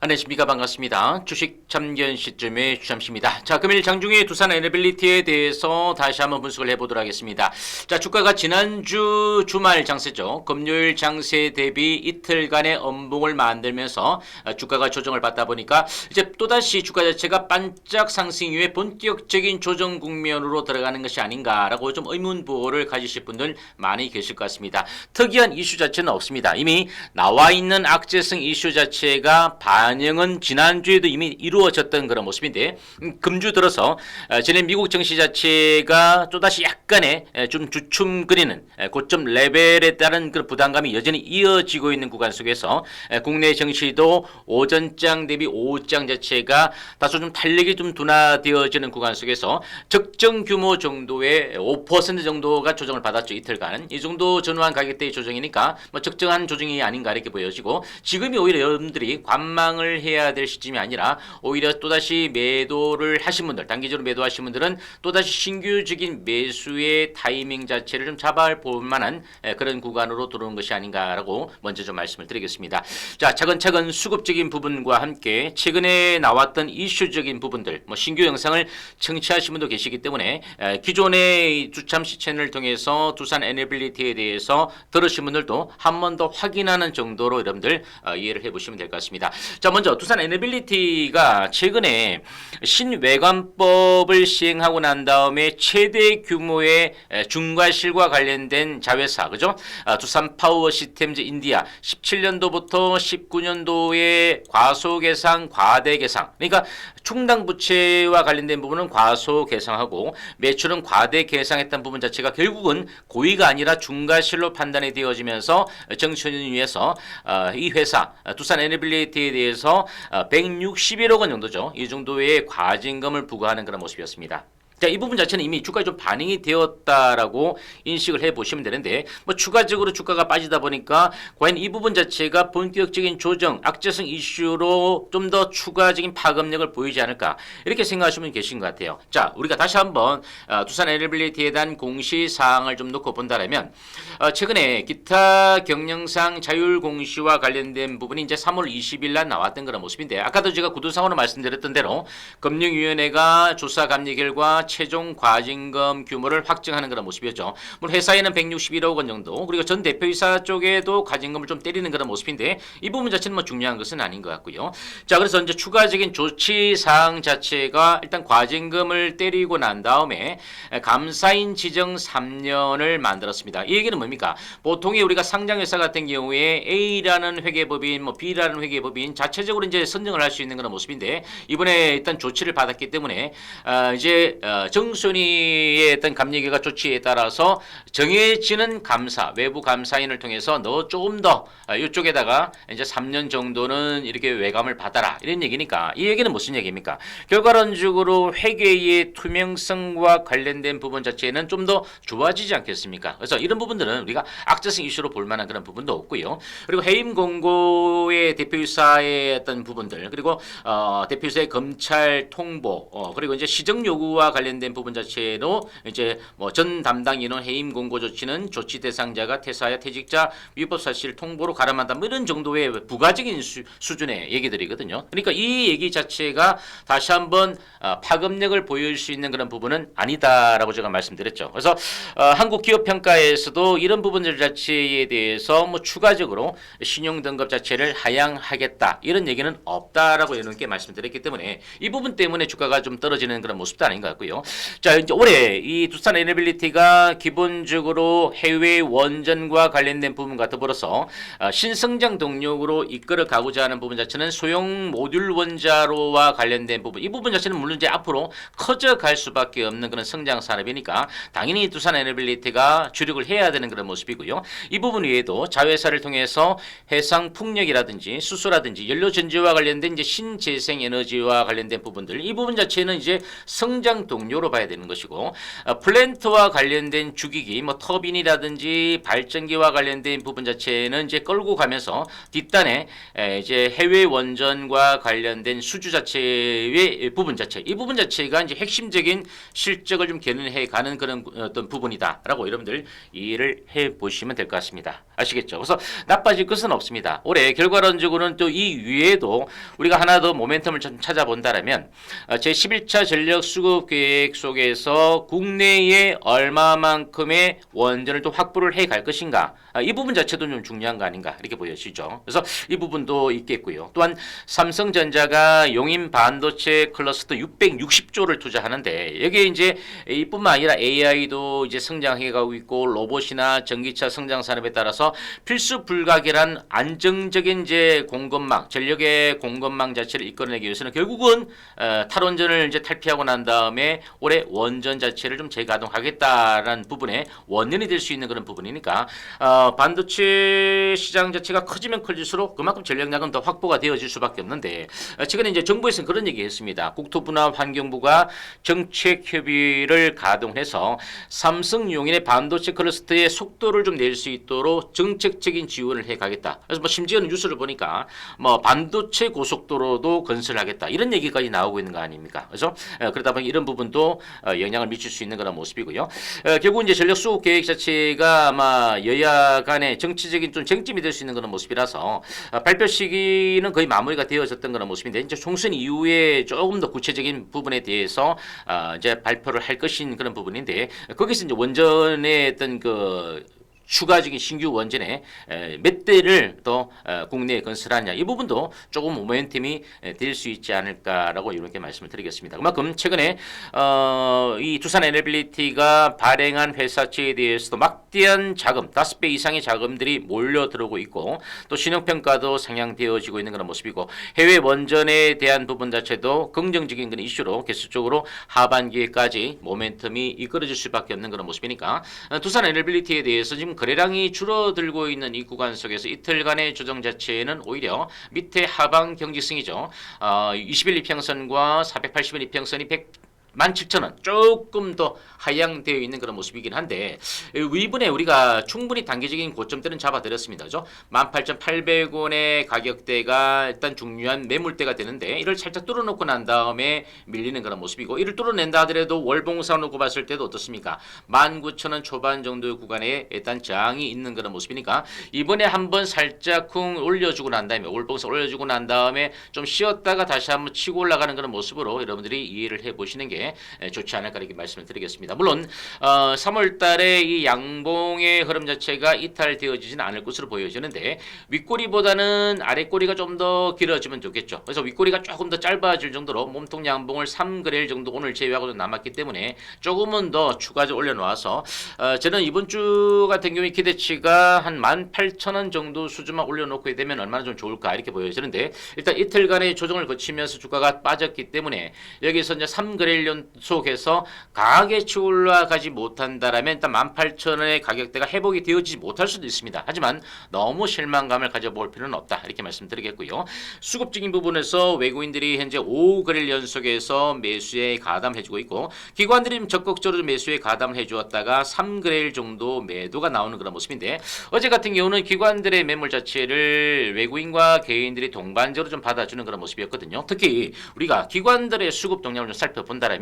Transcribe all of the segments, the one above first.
안녕하십니까 반갑습니다. 주식 참견 시점의 주잠씨입니다. 자 금일 장중에 두산 에너빌리티에 대해서 다시 한번 분석을 해보도록 하겠습니다. 자 주가가 지난주 주말 장세죠. 금요일 장세 대비 이틀간의 엄봉을 만들면서 어, 주가가 조정을 받다 보니까 이제 또다시 주가 자체가 반짝 상승 이후에 본격적인 조정 국면으로 들어가는 것이 아닌가라고 좀 의문부호를 가지실 분들 많이 계실 것 같습니다. 특이한 이슈 자체는 없습니다. 이미 나와 있는 악재성 이슈 자체가 반 영은 지난주에도 이미 이루어졌던 그런 모습인데 음, 금주 들어서 어, 전에 미국 증시 자체가 또다시 약간의 에, 좀 주춤거리는 에, 고점 레벨에 따른 그 부담감이 여전히 이어지고 있는 구간 속에서 에, 국내 증시도 오전장 대비 오후장 자체가 다소 좀 탄력이 좀 둔화되어지는 구간 속에서 적정 규모 정도의 5% 정도가 조정을 받았죠 이틀간. 이 정도 전후한 가격대의 조정이니까 뭐 적정한 조정이 아닌가 이렇게 보여지고 지금이 오히려 여러분들이 관망 을 해야 될 시점이 아니라 오히려 또다시 매도를 하신 분들 단기적으로 매도하신 분들은 또다시 신규적인 매수의 타이밍 자체를 좀 잡아볼 만한 에, 그런 구간으로 들어오는 것이 아닌가라고 먼저 좀 말씀을 드리겠습니다. 자 차근차근 수급적인 부분과 함께 최근에 나왔던 이슈적인 부분들 뭐 신규 영상을 청취하신 분도 계시기 때문에 에, 기존의 이 주참시 채널을 통해서 두산 에너빌리티에 대해서 들으신 분들도 한 번 더 확인하는 정도로 여러분들 어, 이해를 해보시면 될 것 같습니다. 자 먼저 두산 에너빌리티가 최근에 신외관법을 시행하고 난 다음에 최대 규모의 에, 중과실과 관련된 자회사 그죠? 아, 두산 파워 시스템즈 인디아 17년도부터 19년도에 과소 계상 과대 계상 그러니까 충당 부채와 관련된 부분은 과소 계상하고 매출은 과대 계상했던 부분 자체가 결국은 고의가 아니라 중과실로 판단이 되어지면서 정치원을 위해서 어, 이 회사 어, 두산 에너빌리티에 대해서 어, 161억 원 정도죠 이 정도의 과징금을 부과하는 그런 모습이었습니다. 자, 이 부분 자체는 이미 주가에 좀 반영이 되었다라고 인식을 해 보시면 되는데, 뭐 추가적으로 주가가 빠지다 보니까 과연 이 부분 자체가 본격적인 조정, 악재성 이슈로 좀 더 추가적인 파급력을 보이지 않을까 이렇게 생각하시면 계신 것 같아요. 자, 우리가 다시 한번 어, 두산 에너빌리티에 대한 공시 사항을 좀 놓고 본다면, 어, 최근에 기타 경영상 자율 공시와 관련된 부분이 이제 3월 20일 날 나왔던 그런 모습인데, 아까도 제가 구두상으로 말씀드렸던 대로 금융위원회가 조사 감리 결과 최종 과징금 규모를 확정하는 그런 모습이었죠. 물론 회사에는 161억 원 정도 그리고 전 대표이사 쪽에도 과징금을 좀 때리는 그런 모습인데 이 부분 자체는 뭐 중요한 것은 아닌 것 같고요. 자 그래서 이제 추가적인 조치 사항 자체가 일단 과징금을 때리고 난 다음에 감사인 지정 3년을 만들었습니다. 이 얘기는 뭡니까? 보통의 우리가 상장 회사 같은 경우에 A라는 회계법인, 뭐 B라는 회계법인 자체적으로 이제 선정을 할 수 있는 그런 모습인데 이번에 일단 조치를 받았기 때문에 어, 이제 어, 정순이의 어떤 감리계가 조치에 따라서 정해지는 감사, 외부 감사인을 통해서 너 조금 더 어, 이쪽에다가 이제 3년 정도는 이렇게 외감을 받아라 이런 얘기니까 이 얘기는 무슨 얘기입니까? 결과론적으로 회계의 투명성과 관련된 부분 자체는 좀 더 좋아지지 않겠습니까? 그래서 이런 부분들은 우리가 악재성 이슈로 볼 만한 그런 부분도 없고요. 그리고 해임 공고의 대표이사의 어떤 부분들 그리고 어, 대표이사의 검찰 통보 어, 그리고 이제 시정 요구와 관련 된 부분 자체로 이제 뭐 전 담당 인원 해임 공고 조치는 조치 대상자가 퇴사야 퇴직자 위법 사실 통보로 가름한다 뭐 이런 정도의 부가적인 수, 수준의 얘기들이거든요. 그러니까 이 얘기 자체가 다시 한번 어, 파급력을 보일 수 있는 그런 부분은 아니다라고 제가 말씀드렸죠. 그래서 어, 한국 기업 평가에서도 이런 부분들 자체에 대해서 뭐 추가적으로 신용 등급 자체를 하향하겠다 이런 얘기는 없다라고 이렇게 말씀드렸기 때문에 이 부분 때문에 주가가 좀 떨어지는 그런 모습도 아닌 것 같고요. 자 이제 올해 이 두산 에너빌리티가 기본적으로 해외 원전과 관련된 부분과 더불어서 어, 신성장 동력으로 이끌어 가고자 하는 부분 자체는 소형 모듈 원자로와 관련된 부분 이 부분 자체는 물론 이제 앞으로 커져갈 수밖에 없는 그런 성장 산업이니까 당연히 두산 에너빌리티가 주력을 해야 되는 그런 모습이고요. 이 부분 외에도 자회사를 통해서 해상 풍력이라든지 수소라든지 연료 전지와 관련된 이제 신재생 에너지와 관련된 부분들 이 부분 자체는 이제 성장 동 료로 봐야 되는 것이고 어, 플랜트와 관련된 주기기 뭐 터빈이라든지 발전기와 관련된 부분 자체는 이제 끌고 가면서 뒷단에 에, 이제 해외 원전과 관련된 수주 자체의 부분 자체 이 부분 자체가 이제 핵심적인 실적을 좀 견인해 가는 그런 어떤 부분이다라고 여러분들 이해를 해 보시면 될 것 같습니다. 아시겠죠? 그래서 나빠질 것은 없습니다. 올해 결과론적으로는 또 이 위에도 우리가 하나 더 모멘텀을 좀 찾아본다라면 어, 제 11차 전력 수급 계획 속에서 국내에 얼마만큼의 원전을 또 확보를 해 갈 것인가 아, 이 부분 자체도 좀 중요한 거 아닌가 이렇게 보여지죠. 그래서 이 부분도 있겠고요. 또한 삼성전자가 용인 반도체 클러스터 660조를 투자하는데 여기에 이제 이뿐만 아니라 AI도 이제 성장해 가고 있고 로봇이나 전기차 성장 산업에 따라 서 필수 불가결한 안정적인 이제 공급망, 전력의 공급망 자체를 이끌어내기 위해서는 결국은 어, 탈원전을 이제 탈피하고 난 다음에 올해 원전 자체를 좀 재가동하겠다라는 부분에 원인이 될 수 있는 그런 부분이니까 어, 반도체 시장 자체가 커지면 커질수록 그만큼 전력량은 더 확보가 되어질 수밖에 없는데 어, 최근에 이제 정부에서는 그런 얘기했습니다. 국토부나 환경부가 정책 협의를 가동해서 삼성 용인의 반도체 클러스터의 속도를 좀 낼 수 있도록 정책적인 지원을 해 가겠다. 그래서 뭐 심지어는 뉴스를 보니까 뭐 반도체 고속도로도 건설하겠다 이런 얘기까지 나오고 있는 거 아닙니까? 그래서 어, 그러다 보니 이런 부분도 어, 영향을 미칠 수 있는 그런 모습이고요. 어, 결국 이제 전력 수급 계획 자체가 아마 여야 간의 정치적인 좀 쟁점이 될 수 있는 그런 모습이라서 어, 발표 시기는 거의 마무리가 되어졌던 그런 모습인데 이제 총선 이후에 조금 더 구체적인 부분에 대해서 어, 이제 발표를 할 것인 그런 부분인데 거기서 이제 원전의 어떤 그 추가적인 신규 원전에 에, 몇 대를 또 어, 국내에 건설하냐 이 부분도 조금 모멘텀이 될 수 있지 않을까라고 이렇게 말씀을 드리겠습니다. 그만큼 최근에 어, 이 두산 에너빌리티가 발행한 회사채에 대해서도 막대한 자금 다섯 배 이상의 자금들이 몰려 들어오고 있고 또 신용평가도 상향되어지고 있는 그런 모습이고 해외 원전에 대한 부분 자체도 긍정적인 그런 이슈로 계속적으로 하반기에까지 모멘텀이 이끌어질 수밖에 없는 그런 모습이니까 어, 두산 에너빌리티에 대해서 지금 거래량이 줄어들고 있는 이 구간 속에서 이틀간의 조정 자체는 오히려 밑에 하방 경직성이죠. 어, 21 이평선과 480일 이평선이 100 17,000원 조금 더 하향되어 있는 그런 모습이긴 한데 이번에 우리가 충분히 단기적인 고점대는 잡아드렸습니다. 그죠? 18,800원의 가격대가 일단 중요한 매물대가 되는데 이를 살짝 뚫어놓고 난 다음에 밀리는 그런 모습이고 이를 뚫어낸다 하더라도 월봉상 놓고 봤을 때도 어떻습니까? 19,000원 초반 정도의 구간에 일단 저항이 있는 그런 모습이니까 이번에 한번 살짝 쿵 올려주고 난 다음에 월봉상 올려주고 난 다음에 좀 쉬었다가 다시 한번 치고 올라가는 그런 모습으로 여러분들이 이해를 해보시는 게 에, 좋지 않을까 이렇게 말씀을 드리겠습니다. 물론 어, 3월달에 이 양봉의 흐름 자체가 이탈되어지진 않을 것으로 보여지는데 윗꼬리보다는 아랫꼬리가 좀 더 길어지면 좋겠죠. 그래서 윗꼬리가 조금 더 짧아질 정도로 몸통 양봉을 3그레일 정도 오늘 제외하고도 남았기 때문에 조금은 더 추가적으로 올려놓아서 어, 저는 이번 주 같은 경우에 기대치가 한 18,000원 정도 수준만 올려놓게 되면 얼마나 좀 좋을까 이렇게 보여지는데 일단 이틀간의 조정을 거치면서 주가가 빠졌기 때문에 여기서 이제 3그레일 연속해서 강하게 치고 올라가지 못한다라면 일단 18,000원의 가격대가 회복이 되어지지 못할 수도 있습니다. 하지만 너무 실망감을 가져볼 필요는 없다 이렇게 말씀드리겠고요. 수급적인 부분에서 외국인들이 현재 5거래일 연속해서 매수에 가담해주고 있고 기관들이 좀 적극적으로 매수에 가담을 해주었다가 3거래일 정도 매도가 나오는 그런 모습인데 어제 같은 경우는 기관들의 매물 자체를 외국인과 개인들이 동반적으로 좀 받아주는 그런 모습이었거든요. 특히 우리가 기관들의 수급 동향을 좀 살펴본다면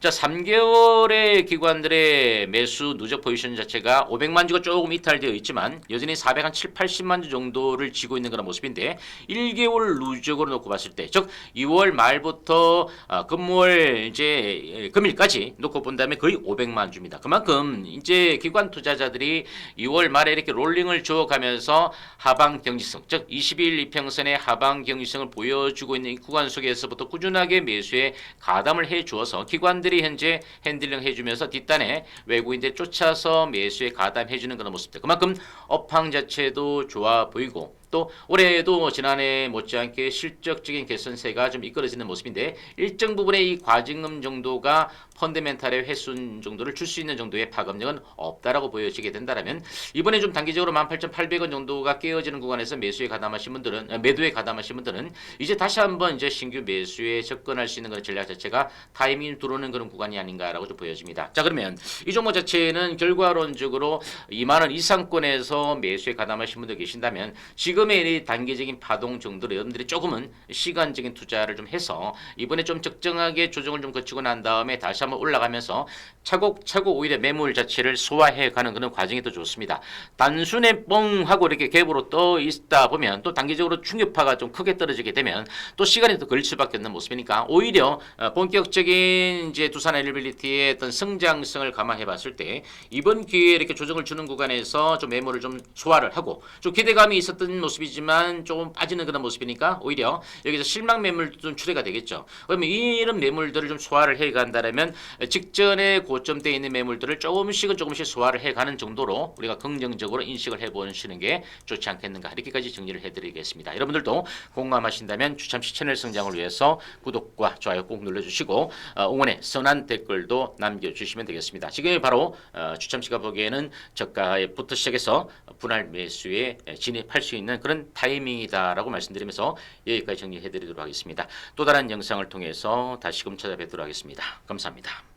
자 3개월의 기관들의 매수 누적 포지션 자체가 500만 주가 조금 이탈되어 있지만 여전히 400 한 7, 80만 주 정도를 쥐고 있는 그런 모습인데 1개월 누적으로 놓고 봤을 때 즉 2월 말부터 어, 금월 이제 예, 금일까지 놓고 본다면 거의 500만 주입니다. 그만큼 이제 기관 투자자들이 2월 말에 이렇게 롤링을 주어가면서 하방 경직성 즉21 이평선의 하방 경직성을 보여주고 있는 이 구간 속에서부터 꾸준하게 매수에 가담을 해 주어서 기관들이 현재 핸들링 해주면서 뒷단에 외국인들 쫓아서 매수에 가담해 주는 그런 모습들. 그만큼 업황 자체도 좋아 보이고 또 올해에도 지난해 못지않게 실적적인 개선세가 좀 이끌어지는 모습인데 일정 부분의 이 과징금 정도가 펀드멘탈의 횟수 정도를 줄 수 있는 정도의 파급력은 없다라고 보여지게 된다라면 이번에 좀 단기적으로 18,800원 정도가 깨어지는 구간에서 매수에 가담하신 분들은 아, 매도에 가담하신 분들은 이제 다시 한번 이제 신규 매수에 접근할 수 있는 그런 전략 자체가 타이밍이 들어오는 그런 구간이 아닌가라고 좀 보여집니다. 자 그러면 이 종목 자체는 결과론적으로 2만 원 이상권에서 매수에 가담하신 분들 계신다면 지금 지금의 이 단기적인 파동 정도로 여러분들이 조금은 시간적인 투자를 좀 해서 이번에 좀 적정하게 조정을 좀 거치고 난 다음에 다시 한번 올라가면서 차곡차곡 오히려 매물 자체를 소화해 가는 그런 과정이 더 좋습니다. 단순에 뻥 하고 이렇게 갭으로 떠 있다 보면 또 단기적으로 충격파가 좀 크게 떨어지게 되면 또 시간이 더 걸릴 수밖에 없는 모습이니까 오히려 어, 본격적인 이제 두산 엘리빌리티의 어떤 성장성을 감안해 봤을 때 이번 기회에 이렇게 조정을 주는 구간에서 좀 매물을 좀 소화를 하고 좀 기대감이 있었던 모습 이지만 조금 빠지는 그런 모습이니까 오히려 여기서 실망 매물도 좀 출회가 되겠죠. 그러면 이런 매물들을 좀 소화를 해 간다면 직전에 고점대에 있는 매물들을 조금씩은 조금씩 소화를 해 가는 정도로 우리가 긍정적으로 인식을 해 보시는 게 좋지 않겠는가 이렇게까지 정리를 해 드리겠습니다. 여러분들도 공감하신다면 주참시 채널 성장을 위해서 구독과 좋아요 꼭 눌러 주시고 어, 응원의 선한 댓글도 남겨 주시면 되겠습니다. 지금이 바로 어, 주참시가 보기에는 저가부터 시작해서 분할 매수에 진입할 수 있는 그런 타이밍이다라고 말씀드리면서 여기까지 정리해 드리도록 하겠습니다. 또 다른 영상을 통해서 다시금 찾아뵙도록 하겠습니다. 감사합니다.